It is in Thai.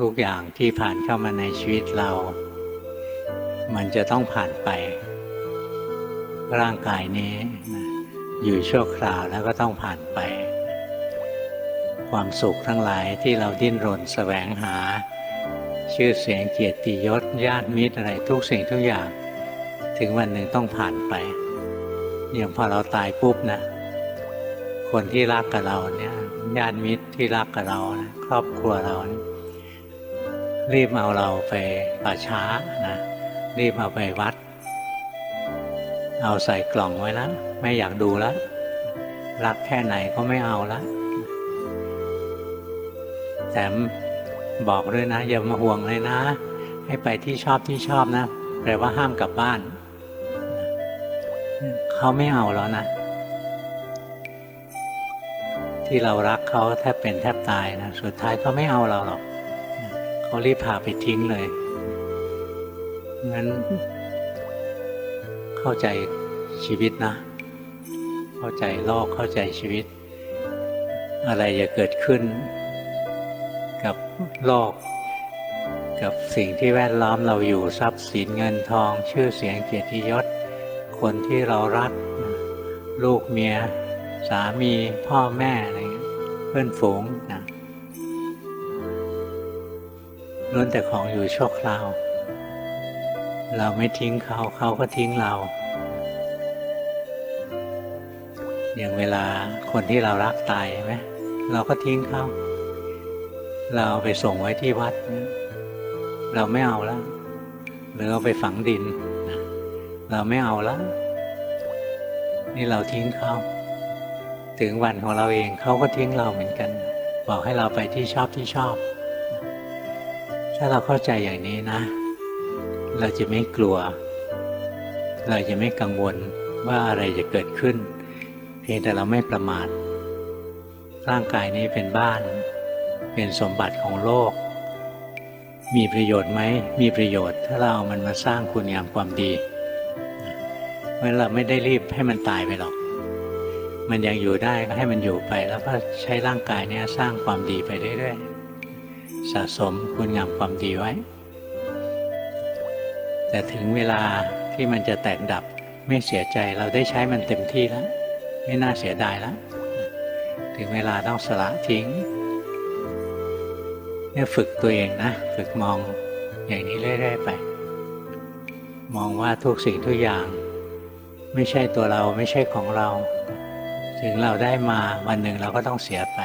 ทุกอย่างที่ผ่านเข้ามาในชีวิตเรา มันจะต้องผ่านไป ร่างกายนี้อยู่ชั่วคราวแล้วก็ต้องผ่านไป ความสุขทั้งหลายที่เราดิ้นรนแสวงหา ชื่อเสียงเกียรติยศญาติมิตรอะไรทุกสิ่งทุกอย่าง ถึงวันหนึ่งต้องผ่านไปอย่างพอเราตายปุ๊บนะคนที่รักกับเราเนี่ยญาติมิตรที่รักกับเรานะครอบครัวเรานะ รีบเอาเราไปป่าช้านะรีบเอาไปวัด เอาใส่กล่องไว้แล้วไม่อยากดูแล้วรักแค่ไหนก็ไม่เอาละแถมบอกด้วยนะ อย่ามาห่วงเลยนะ ให้ไปที่ชอบที่ชอบนะแปลว่าห้ามกลับบ้าน เขาไม่เอาแล้วนะ ที่เรารักเขาแทบเป็นแทบตายนะ สุดท้ายเขาไม่เอาเราหรอก เขารีบพาไปทิ้งเลย งั้น เข้าใจชีวิตนะ เข้าใจโลกเข้าใจชีวิต อะไรจะเกิดขึ้น กับโลก กับสิ่งที่แวดล้อมเราอยู่ทรัพย์สินเงินทอง ชื่อเสียงเกียรติยศ คนที่เรารัก ลูกเมีย สามีพ่อแม่อะไรเงี้ยเพื่อนฝูงนะ ล้วนแต่ของอยู่ชั่วคราว เราไม่ทิ้งเขา เขาก็ทิ้งเรา อย่างเวลาคนที่เรารักตายใช่ไหมเราก็ทิ้งเขา เราไปส่งไว้ที่วัด เราไม่เอาแล้ว หรือเอาไปฝังดิน เราไม่เอาแล้ว นี่เราทิ้งเขาถึงวันของเราเองเขาก็ทิ้งเราเหมือนกัน บอกให้เราไปที่ชอบที่ชอบ ถ้าเราเข้าใจอย่างนี้นะ เราจะไม่กลัว เราจะไม่กังวลว่าอะไรจะเกิดขึ้น เพียงแต่เราไม่ประมาท ร่างกายนี้เป็นบ้าน เป็นสมบัติของโลก มีประโยชน์ไหม มีประโยชน์ ถ้าเราเอามันมาสร้างคุณงามความดีเพราะเราไม่ได้รีบให้มันตายไปหรอก มันยังอยู่ได้ก็ให้มันอยู่ไป แล้วก็ใช้ร่างกายนี้สร้างความดีไปเรื่อยๆ สะสมคุณงามความดีไว้ แต่ถึงเวลาที่มันจะแตกดับไม่เสียใจเราได้ใช้มันเต็มที่แล้ว ไม่น่าเสียดายแล้ว ถึงเวลาต้องสละทิ้งเนี่ยฝึกตัวเองนะ ฝึกมองอย่างนี้เรื่อยๆไป มองว่าทุกสิ่งทุกอย่าง ไม่ใช่ตัวเราไม่ใช่ของเรา ถึงเราได้มาวันหนึ่งเราก็ต้องเสียไป